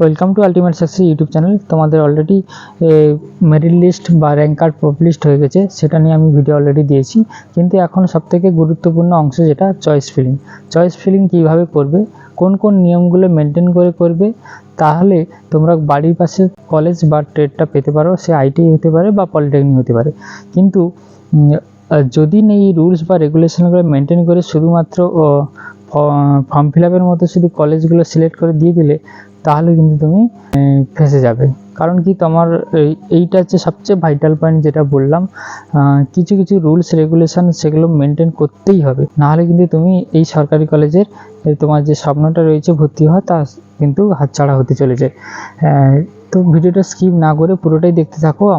Welcome to ultimate success YouTube channel তোমাদের already merit list বা rank card published হয়ে গেছে, সেটা নিয়ে আমি ভিডিও অলরেডি দিয়েছি। কিন্তু এখন সবথেকে গুরুত্বপূর্ণ অংশ যেটা চয়েস ফিলিং চয়েস ফিলিং কীভাবে করবে, কোন কোন নিয়মগুলো মেনটেন করে করবে, তাহলে তোমরা বাড়ির পাশে কলেজ বা ট্রেডটা পেতে পারো, সে আইটিআই হতে পারে বা পলিটেকনিক হতে পারে। কিন্তু যদি এই রুলস বা রেগুলেশনগুলো মেনটেন করে শুধুমাত্র ফর্ম ফিল আপের মতো শুধু কলেজগুলো সিলেক্ট করে দিয়ে দিলে তাহলে কিন্তু তুমি ফেঁসে যাবে। কারণ কি তোমার এই- এইটা হচ্ছে সবচেয়ে ভাইটাল পয়েন্ট যেটা বললাম কিছু কিছু রুলস রেগুলেশন সেগুলো মেনটেন করতেই হবে। নাহলে কিন্তু তুমি এই সরকারি কলেজের তোমার যে স্বপ্নটা রয়েছে ভর্তি হওয়া, তা কিন্তু হাতছাড়া হতে চলেছে। তো ভিডিওটা স্কিপ না করে পুরোটাই দেখতে থাকো।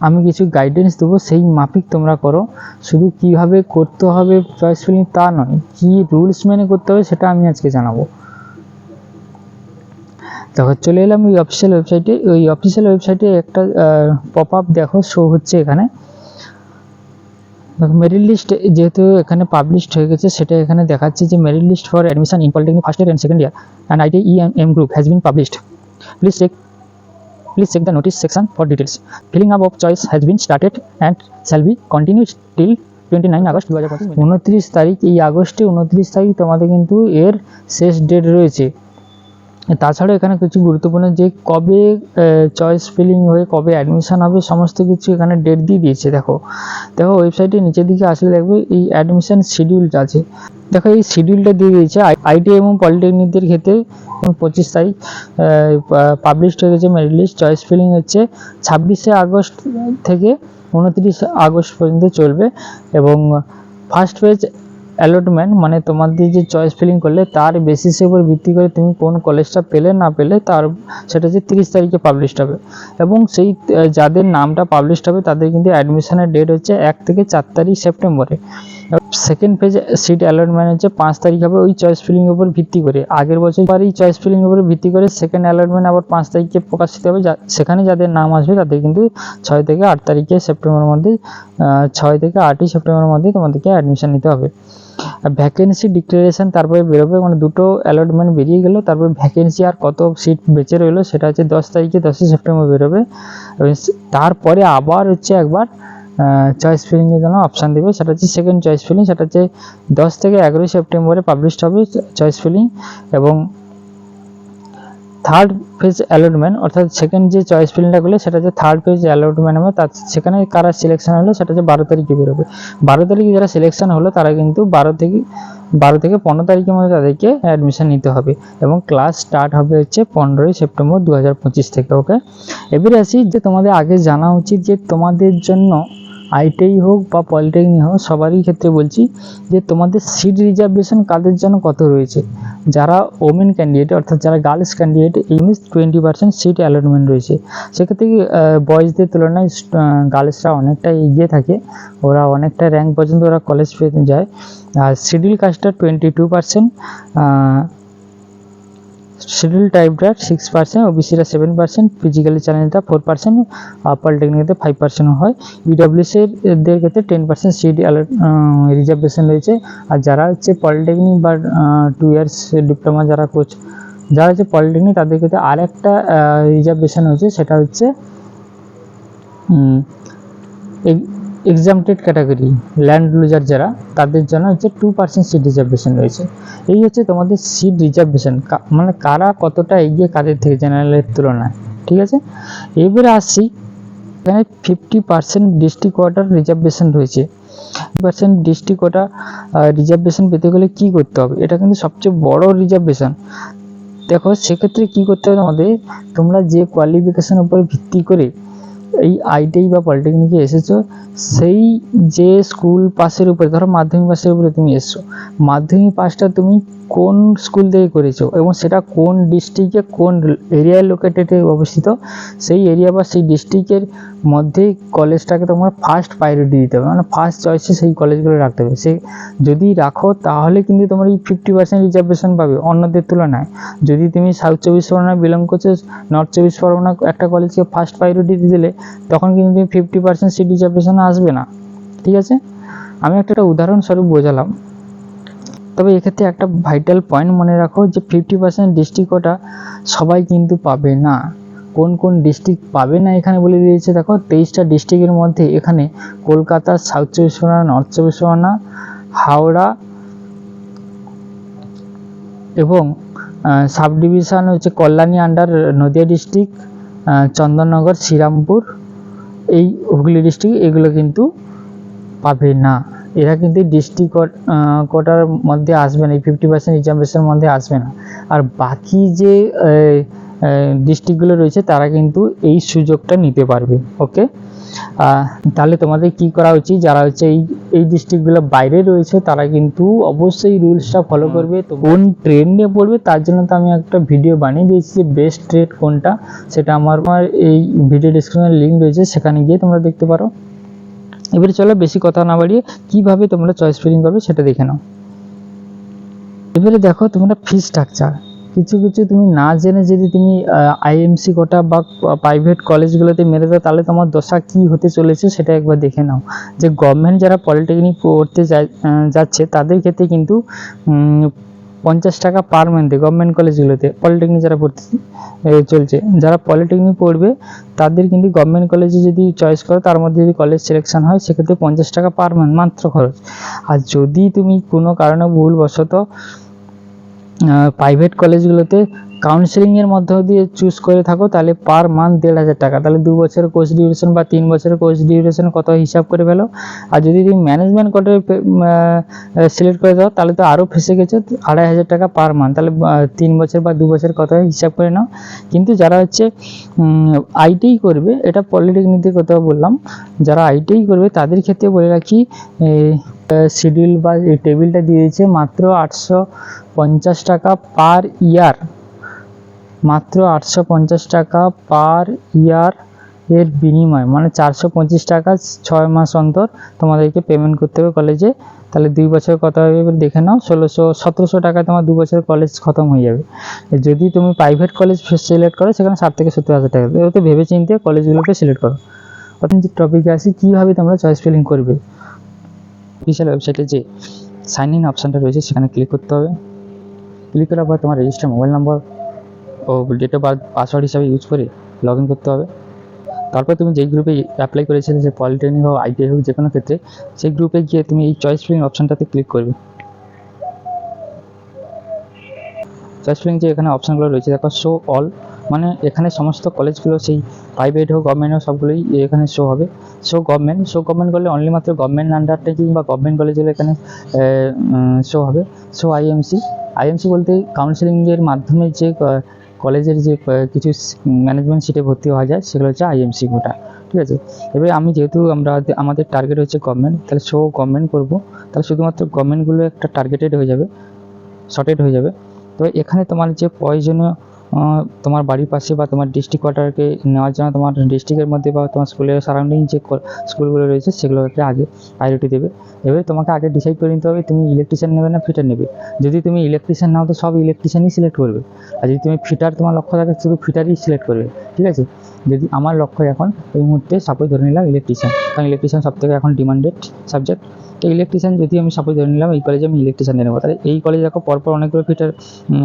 আমি কিছু গাইডেন্স দেবো, সেই মাফিক তোমরা করো। শুধু কীভাবে করতে হবে চয়েস ফিলিং তা নয়, কি রুলস মেনে করতে হবে সেটা আমি আজকে জানাব। দেখো, চলে এলাম ওই অফিসিয়াল ওয়েবসাইটে ওই অফিসিয়াল ওয়েবসাইটে একটা পপ আপ দেখো শো হচ্ছে এখানে। মেরিট লিস্ট যেহেতু এখানে পাবলিশড হয়ে গেছে, সেটা এখানে দেখাচ্ছে যে merit list for admission in polytechnic first year and second year and IT E M group has been published please check Please check the notice section for details. Filling up of choice has been started and shall continue continued till 29 August দু হাজার উনত্রিশ তারিখ, এই আগস্টে, উনত্রিশ তারিখ তোমাদের কিন্তু এর শেষ ডেট রয়েছে। তাছাড়াও এখানে কিছু গুরুত্বপূর্ণ যে কবে চয়েস ফিলিং হয়ে কবে অ্যাডমিশান হবে, সমস্ত কিছু এখানে ডেট দিয়ে দিয়েছে, দেখো। দেখো ওয়েবসাইটে নিচের দিকে আসলে দেখবে এই অ্যাডমিশন শিডিউলটা আছে। দেখো, এই শিডিউলটা দিয়ে দিয়েছে আইটি এবং পলিটেকনিকদের ক্ষেত্রে পঁচিশ তারিখ পাবলিশড হয়ে গেছে মেরিট লিস্ট চয়েস ফিলিং হচ্ছে ছাব্বিশে আগস্ট থেকে উনত্রিশ আগস্ট পর্যন্ত চলবে এবং ফার্স্ট পেজ অ্যালটমেন্ট মানে তোমার দিয়ে যে চয়েস ফিলিং করলে তার বেসিসের উপর ভিত্তি করে তুমি কোন কলেজটা পেলে না পেলে তার সেটা যে তিরিশ তারিখে পাবলিশ হবে। এবং সেই যাদের নামটা পাবলিশড হবে তাদের কিন্তু অ্যাডমিশনের ডেট হচ্ছে এক থেকে চার তারিখ সেপ্টেম্বরে। সেকেন্ড পেজ সিট অ্যালটমেন্ট হচ্ছে পাঁচ তারিখ হবে ওই চয়েস ফিলিং উপর ভিত্তি করে। আগের বছর এই চয়েস ফিলিং উপর ভিত্তি করে সেকেন্ড অ্যালটমেন্ট আবার পাঁচ তারিখে প্রকাশিত হবে। সেখানে যাদের নাম আসবে তাদের কিন্তু ছয় থেকে আট তারিখে সেপ্টেম্বরের মধ্যে ছয় থেকে আটই সেপ্টেম্বরের মধ্যে তোমাদেরকে অ্যাডমিশন নিতে হবে। ভ্যাকেন্সি ডিক্লারেশন তারপরে বেরোবে মানে দুটো অ্যালটমেন্ট বেরিয়ে গেল, তারপরে ভ্যাকেন্সি আর কত সিট বেঁচে রইল সেটা হচ্ছে দশ তারিখে দশই সেপ্টেম্বর বেরোবে। তারপরে আবার হচ্ছে একবার চয়েস ফিলিংয়ের জন্য অপশান দেবে। সেটা হচ্ছে সেকেন্ড চয়েস ফিলিং সেটা হচ্ছে দশ থেকে এগারোই সেপ্টেম্বরে পাবলিশড হবে চয়েস ফিলিং এবং থার্ড ফেজ অ্যালটমেন্ট অর্থাৎ সেকেন্ড যে চয়েস ফিলিংটা করলে সেটা হচ্ছে থার্ড ফেজ অ্যালটমেন্ট হবে। তার সেখানে কারা সিলেকশন হলো সেটা হচ্ছে বারো তারিখে বেরোবে বারো তারিখে যারা সিলেকশন হলো তারা কিন্তু বারো থেকে বারো থেকে পনেরো তারিখের মধ্যে তাদেরকে অ্যাডমিশন নিতে হবে এবং ক্লাস স্টার্ট হবে হচ্ছে পনেরোই সেপ্টেম্বর দু হাজার পঁচিশ থেকে ওকে এবারে আসি যে তোমাদের আগে জানা উচিত যে তোমাদের জন্য আইটিআই হোক বা পলিটেকনিক হোক, সবারই ক্ষেত্রে বলছি যে তোমাদের সিট রিজার্ভেশন কাদের জন্য কত রয়েছে? যারা ওমেন ক্যান্ডিডেট অর্থাৎ যারা গার্লস ক্যান্ডিডেট এই টোয়েন্টি পার্সেন্ট সিট অ্যালটমেন্ট রয়েছে। সেক্ষেত্রে বয়েজদের তুলনায় গার্লসরা অনেকটা এগিয়ে থাকে। ওরা অনেকটা র্যাঙ্ক পর্যন্ত ওরা কলেজ পেতে যায়। আর শিডিউল কাস্টটা টোয়েন্টি টু পার্সেন্ট শিডিউল টাইপটা সিক্স পার্সেন্ট ও ওবিসিরা সেভেন পার্সেন্ট ফিজিক্যালি চ্যালেঞ্জটা ফোর পার্সেন্ট আর পলিটেকনিকে ফাইভ পার্সেন্ট হয়। ইডাব্লিউসি এর ক্ষেত্রে টেন পার্সেন্ট সিট রিজার্ভেশন রয়েছে। আর যারা হচ্ছে পলিটেকনিক বা টু ইয়ার্স ডিপ্লোমা যারা কোচ যারা হচ্ছে পলিটেকনিক তাদের ক্ষেত্রে আর একটা রিজার্ভেশন হয়েছে সেটা হচ্ছে এক্সামটেড ক্যাটাগরি ল্যান্ড লুজার যারা, তাদের জন্য হচ্ছে টু পার্সেন্ট সিট রিজার্ভেশন রয়েছে। এই হচ্ছে তোমাদের সিট রিজার্ভেশন মানে কারা কতটা এগিয়ে কাদের থেকে জেনারেলের তুলনায়, ঠিক আছে? এবারে আসছি, এখানে fifty percent district quarter reservation রয়েছে। পার্সেন্ট ডিস্ট্রিক্ট কোটা রিজার্ভেশন পেতে গেলে কী করতে হবে? এটা কিন্তু সবচেয়ে বড় রিজার্ভেশন দেখো, সেক্ষেত্রে কী করতে হবে আমাদের তোমরা যে কোয়ালিফিকেশনের উপর ভিত্তি করে এই আইটিআই বা পলিটেকনিকে এসেছ, সেই যে স্কুল পাসের উপরে, ধরো মাধ্যমিক পাসের উপরে তুমি এসছো, মাধ্যমিক পাসটা তুমি কোন স্কুল থেকে করেছ এবং সেটা কোন ডিস্ট্রিক্টে কোন এরিয়ায় লোকেটেডে অবস্থিত? সেই এরিয়া বা সেই ডিস্ট্রিক্টের মধ্যেই কলেজটাকে তোমার ফার্স্ট প্রায়োরিটি দিতে হবে। মানে ফার্স্ট চয়েসে সেই কলেজগুলো রাখতে হবে। সে যদি রাখো, তাহলে কিন্তু তোমার এই ফিফটি পার্সেন্ট রিজার্ভেশন পাবে অন্যদের তুলনায়। যদি তুমি সাউথ চব্বিশ পরগনা বিলং করছ নর্থ চব্বিশ পরগনা একটা কলেজকে ফার্স্ট প্রায়োরিটি দিলে, তখন কিন্তু তুমি ফিফটি পার্সেন্ট সিট রিজার্ভেশন আসবে না। ঠিক আছে? আমি একটা একটা উদাহরণস্বরূপ বোঝালাম। তবে এক্ষেত্রে একটা ভাইটাল পয়েন্ট মনে রাখো যে ফিফটি পার্সেন্ট ডিস্ট্রিক্ট কোটা সবাই কিন্তু পাবে না। কোন কোন ডিস্ট্রিক্ট পাবে না এখানে বলে দিয়েছে দেখো, তেইশটা ডিস্ট্রিক্টের মধ্যে এখানে কলকাতা সাউথ চব্বিশ পরগনা নর্থ চব্বিশ পরগনা, হাওড়া এবং সাব ডিভিশন হচ্ছে কল্যাণী আন্ডার নদিয়া ডিস্ট্রিক্ট চন্দননগর, শ্রীরামপুর, এই হুগলি ডিস্ট্রিক্ট এগুলো কিন্তু পাবে না। এরা কিন্তু ডিস্ট্রিক্ট কোটার মধ্যে আসবে না এই ফিফটি পার্সেন্ট রিজার্ভেশনের মধ্যে আসবে না। আর বাকি যে ডিস্ট্রিক্টগুলো রয়েছে তারা কিন্তু এই সুযোগটা নিতে পারবে ওকে তাহলে তোমাদের কি করা উচিত? যারা হচ্ছে এই এই ডিস্ট্রিক্টগুলো বাইরে রয়েছে তারা কিন্তু অবশ্যই রুলসটা ফলো করবে তো কোন ট্রেন নিয়ে পড়বে তার জন্য তো আমি একটা ভিডিও বানিয়ে দিয়েছি যে বেস্ট ট্রেড কোনটা সেটা আমার আমার এই ভিডিও ডিসক্রিপশনে লিঙ্ক রয়েছে সেখানে গিয়ে তোমরা দেখতে পারো। এবারে চলো বেশি কথা না বাড়িয়ে কীভাবে তোমরা চয়েস ফিলিং করবে সেটা দেখে নাও। এবারে দেখো তোমরা ফি স্ট্রাকচার কিছু কিছু তুমি না জেনে যদি তুমি আইএমসি কোটা বা প্রাইভেট কলেজগুলোতে মেরে দাও, তাহলে তোমার দশা কি হতে চলেছে সেটা একবার দেখে নাও। যে গভর্নমেন্ট যারা পলিটেকনিক পড়তে যাচ্ছে, তাদের ক্ষেত্রে কিন্তু পঞ্চাশ টাকা পার মান্থে গভর্নমেন্ট কলেজগুলোতে পলিটেকনিক যারা ভর্তি চলছে, যারা পলিটেকনিক পড়বে, তাদের কিন্তু গভর্নমেন্ট কলেজে যদি চয়েস করো, তার মধ্যে যদি কলেজ সিলেকশন হয়, সেক্ষেত্রে পঞ্চাশ টাকা পার মান্থ মাত্র খরচ। আর যদি তুমি কোনো কারণে ভুলবশত প্রাইভেট কলেজগুলোতে কাউন্সেলিংয়ের মধ্য দিয়ে চুজ করে থাকো, তাহলে পার মান্থ দেড় হাজার টাকা। তাহলে দু বছরের কোর্স ডিউরেশন বা তিন বছরের কোর্স ডিউরেশন কত হিসাব করে ফেলো? আর যদি তুমি ম্যানেজমেন্ট কোর্টে সিলেক্ট করে দাও, তাহলে তো আরও ফেসে গেছে, আড়াই হাজার টাকা পার মান্থ তাহলে তিন বছর বা দু বছর কত হিসাব করে নাও। কিন্তু যারা হচ্ছে আইটিআই করবে, এটা পলিটেকনিকের কথা বললাম, যারা আইটিআই করবে, তাদের ক্ষেত্রে বলে রাখি শিডিউল বা এই টেবিলটা দিয়েছে মাত্র আটশো পঞ্চাশ টাকা পার ইয়ার। মাত্র আটশো পঞ্চাশ টাকা পার ইয়ার এর বিনিময় মানে চারশো পঁচিশ টাকা ছয় মাস অন্তর তোমাদেরকে পেমেন্ট করতে হবে কলেজে তাহলে দুই বছর কত হবে এবার দেখে নাও, ষোলোশো, সতেরোশো টাকা তোমার দু বছর কলেজ খতম হয়ে যাবে। যদি তুমি প্রাইভেট কলেজ সিলেক্ট করো, সেখানে ষাট থেকে সত্তর হাজার টাকা। ওতে ভেবে চিন্তে কলেজগুলোকে সিলেক্ট করো। প্রথম যে টপিকে আসি, কীভাবে তোমরা চয়েস ফিলিং করবে? অফিসিয়াল ওয়েবসাইটে যে সাইন ইন অপশানটা রয়েছে, সেখানে ক্লিক করতে হবে। ক্লিক করার পর তোমার রেজিস্টার মোবাইল নম্বর ও ডেট অফ বার্থ পাসওয়ার্ড হিসাবে ইউজ করে লগ ইন করতে হবে। তারপর তুমি যেই গ্রুপে অ্যাপ্লাই করেছিলে যে পলিটেকনিক হোক আইটিআই হোক, যে কোনো ক্ষেত্রে, সেই গ্রুপে গিয়ে তুমি এই চয়েস ফিলিং অপশানটাতে ক্লিক করবে। চয়েস ফিলিং যে এখানে অপশানগুলো রয়েছে, দেখো শো অল মানে এখানে সমস্ত কলেজগুলো সেই প্রাইভেট হোক গভর্নমেন্ট হোক, সবগুলোই এখানে শো হবে। শো গভর্নমেন্ট শো গভর্নমেন্ট করলে অনলি মাত্র গভর্নমেন্ট আন্ডারটেকিং বা গভর্নমেন্ট কলেজগুলো এখানে শো হবে। শো আইএমসি আইএমসি বলতে কাউন্সিলিংয়ের মাধ্যমে যে কলেজের যে কিছু ম্যানেজমেন্ট সিটে ভর্তি হওয়া যায়, সেগুলো হচ্ছে আইএমসি কোটা ঠিক আছে? এবারে আমি যেহেতু আমরা, আমাদের টার্গেট হচ্ছে গভর্নমেন্ট তাহলে শো গভর্নমেন্ট করব। তাহলে শুধুমাত্র গভর্নমেন্টগুলো একটা টার্গেটেড হয়ে যাবে শর্টেড হয়ে যাবে। তো এখানে তোমার যে প্রয়োজনীয় তোমার বাড়ির পাশে বা তোমার ডিস্ট্রিক্ট কোয়ার্টারকে নেওয়ার জন্য তোমার ডিস্ট্রিক্টের মধ্যে বা তোমার স্কুলের সারাউন্ডিং যে স্কুলগুলো রয়েছে, সেগুলোকে আগে প্রায়োরিটি দেবে। এবারে তোমাকে আগে ডিসাইড করে নিতে হবে, তুমি ইলেকট্রিশিয়ান নেবে না ফিটার নেবে। যদি তুমি ইলেকট্রিশিয়ান নাও, তো সব ইলেকট্রিশিয়ানই সিলেক্ট করবে। আর যদি তুমি ফিটার তোমার লক্ষ্য থাকে, শুধু ফিটারই সিলেক্ট করবে, ঠিক আছে? যদি আমার লক্ষ্য এখন এই মুহূর্তে সাপোজ ধরে নিলাম ইলেকট্রিশিয়ান কারণ ইলেকট্রিশিয়ান সব থেকে এখন ডিমান্ডেড সাবজেক্ট তো ইলেকট্রিশিয়ান যদি আমি সাপোজ ধরে নিলাম, এই কলেজে আমি ইলেকট্রিশিয়ান নেব। তাহলে এই কলেজে দেখো পরপর অনেকগুলো ফিটার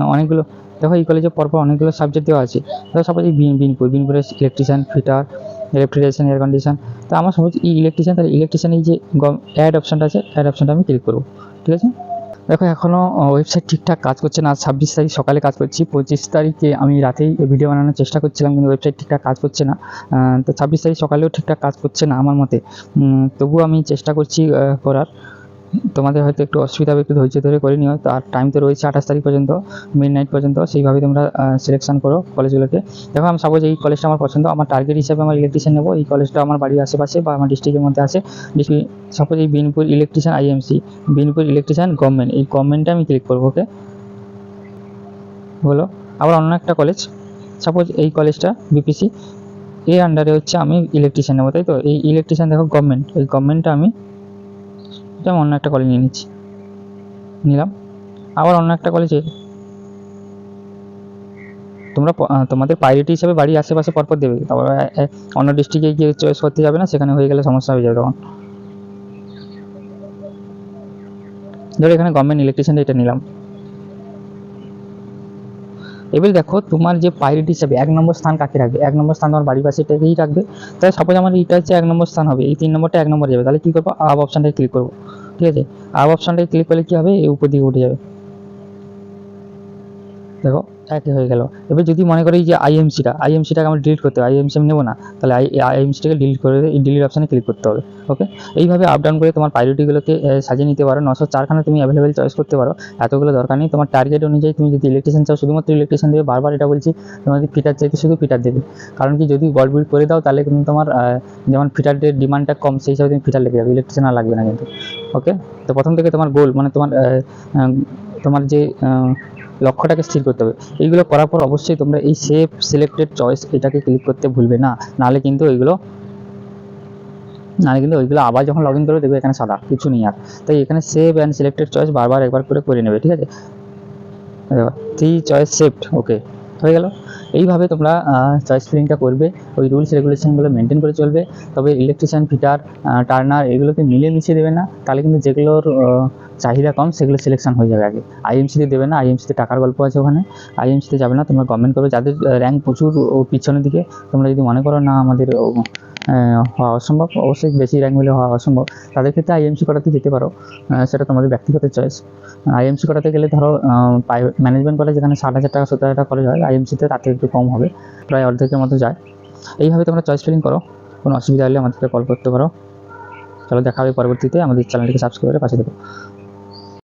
অনেকগুলো, দেখো এই কলেজে পরপর অনেকগুলো সাবজেক্ট দেওয়া আছে। দেখো সাপোজ এই বিন- Binpur বিনপুরের electrician fitter refrigeration air condition তো আমার সাপোজ এই ইলেকট্রিশিয়ান তাহলে ইলেকট্রিশিয়ান এই যে অ্যাড অপশানটা আছে অ্যাড অপশানটা আমি ক্লিক করব। ঠিক আছে? দেখো এখনও ওয়েবসাইট ঠিকঠাক কাজ করছে না। ছাব্বিশ তারিখ সকালে কাজ করছি। পঁচিশ তারিখে আমি রাতেই ভিডিও বানানোর চেষ্টা করছিলাম, কিন্তু ওয়েবসাইট ঠিকঠাক কাজ করছে না। তো ছাব্বিশ তারিখ সকালেও ঠিকঠাক কাজ করছে না আমার মতে। তবুও আমি চেষ্টা করছি করার। তোমাদের হয়তো একটু অসুবিধা হবে, একটু ধৈর্য ধরে করে নিও। আর টাইম তো রয়েছে আঠাশ তারিখ পর্যন্ত মিড নাইট পর্যন্ত, সেইভাবে তোমরা সিলেকশন করো কলেজগুলোকে দেখো, আমি সাপোজ এই কলেজটা আমার পছন্দ, আমার টার্গেট হিসাবে আমার ইলেকট্রিশিয়ান নেব। এই কলেজটা আমার বাড়ির আশেপাশে বা আমার ডিস্ট্রিক্টের মধ্যে আছে। সাপোজ এই Binpur electrician IMC Binpur electrician government এই গভর্নমেন্টে আমি ক্লিক করব ওকে হলো আবার অন্য একটা কলেজ সাপোজ এই কলেজটা বিপিসি এর আন্ডারে হচ্ছে আমি ইলেকট্রিশিয়ান নেব, তাই তো? এই ইলেকট্রিশিয়ান দেখো গভর্নমেন্ট এই গভর্নমেন্টটা আমি যেমন অন্য একটা কলেজ নিয়ে নিচ্ছি। নিলাম। আবার অন্য একটা কলেজে তোমরা তোমাদের প্রায়োরিটি হিসাবে বাড়ির আশেপাশে পরপর দেবে। তারপর অন্য ডিস্ট্রিক্টে গিয়ে চয়েস করতে যাবে না, সেখানে হয়ে গেলে সমস্যা হয়ে যাবে তখন। ধরো এখানে গভর্নমেন্ট ইলেকট্রিশিয়ান এটা নিলাম। এবার দেখো তোমার যে প্রায়োরিটি হিসাবে এক নম্বর স্থান কাকে রাখবে? এক নম্বর স্থান তোমার বাড়ির পাশে এটাকেই রাখবে? তাহলে সাপোজ আমার এটা হচ্ছে এক নম্বর স্থান হবে, এই তিন নম্বরটা এক নম্বর যাবে। তাহলে কী করব? আব অপশানটায় ক্লিক করব। ঠিক আছে? আব অপশানটায় ক্লিক করলে কী হবে? এই উপর দিকে উঠে যাবে। দেখো, একই হয়ে গেল। এবার যদি মনে করি যে আইএমসিটা আইএমসিটাকে আমরা ডিলিট করতে হবে আইএমসি আমি নেব না, তাহলে আই আইএমসিটাকে ডিলিট করে এই ডিলিট অপশানে ক্লিক করতে হবে ওকে এইভাবে আপ ডাউন করে তোমার প্রায়োরিটিগুলোকে সাজিয়ে নিতে পারো। নশো চারখানা তুমি অ্যাভেলেবেল চয়েস করতে পারো। এতগুলো দরকার নেই। তোমার টার্গেট অনুযায়ী তুমি যদি ইলেকট্রিশিয়ান চাও, শুধুমাত্র ইলেকট্রিশিয়ান দেবে। বারবার এটা বলছি, তোমার যদি ফিটার চাইতে শুধু ফিটার দেবে। কারণ কি, যদি বল বিল্ড করে দাও, তাহলে কিন্তু তোমার যেমন ফিটারের ডিমান্ডটা কম, সেই হিসাবে তুমি ফিটার লেগে যাবে। ইলেকট্রিশিয়ান আর লাগবে না কিন্তু ওকে তো প্রথম থেকে তোমার গোল মানে তোমার তোমার যে লক্ষ্যটাকে স্থির করতে হবে। এইগুলো করার পর অবশ্যই তোমরা এই সেভ সিলেক্টেড চয়েস এটাকে ক্লিক করতে ভুলবে না। নাহলে কিন্তু এইগুলো নাহলে কিন্তু ওইগুলো আবার যখন লগ ইন করবে দেখবে এখানে সাদা, কিছু নেই আর। তাই এখানে সেভ অ্যান্ড সিলেক্টেড চয়েস বারবার একবার করে করে নেবে, ঠিক আছে? থ্রি চয়েস সেভড ওকে হয়ে গেল। এইভাবে তোমরা চয়েস ফিলিংটা করবে, ওই রুলস রেগুলেশনগুলো মেনটেন করে চলবে। তবে ইলেকট্রিশিয়ান ফিটার টার্নার এগুলোকে মিলে মিশিয়ে দেবে না। তাহলে কিন্তু যেগুলোর চাহিদা কম, সেগুলো সিলেকশন হয়ে যাবে আগে। আইএমসিতে দেবে না আইএমসিতে টাকার গল্প আছে ওখানে। আইএমসিতে যাবে না, তোমরা গভর্নমেন্ট করবে। যাদের র্যাঙ্ক প্রচুর ও পিছনের দিকে, তোমরা যদি মনে করো না আমাদের হওয়া অসম্ভব। অবশ্যই বেশি র্যাঙ্ক মিলে হওয়া অসম্ভব। তাদের ক্ষেত্রে আইএমসি করাতে যেতে পারো। সেটা তোমাদের ব্যক্তিগত চয়েস আইএমসি করাতে গেলে ধরো প্রাইভেট ম্যানেজমেন্ট কলেজ যেখানে ষাট হাজার টাকা, সত্তর হাজার টাকা কলেজ হয় আইএমসিতে তাতে একটু কম হবে। প্রায় অর্ধেকের মতো যায়। এইভাবে তোমরা চয়েস ফিলিং করো। কোনো অসুবিধা হলে আমাদেরকে কল করতে পারো। চলো দেখা হবে পরবর্তীতে। আমাদের চ্যানেলটিকে সাবস্ক্রাইব করে পাশে দেবো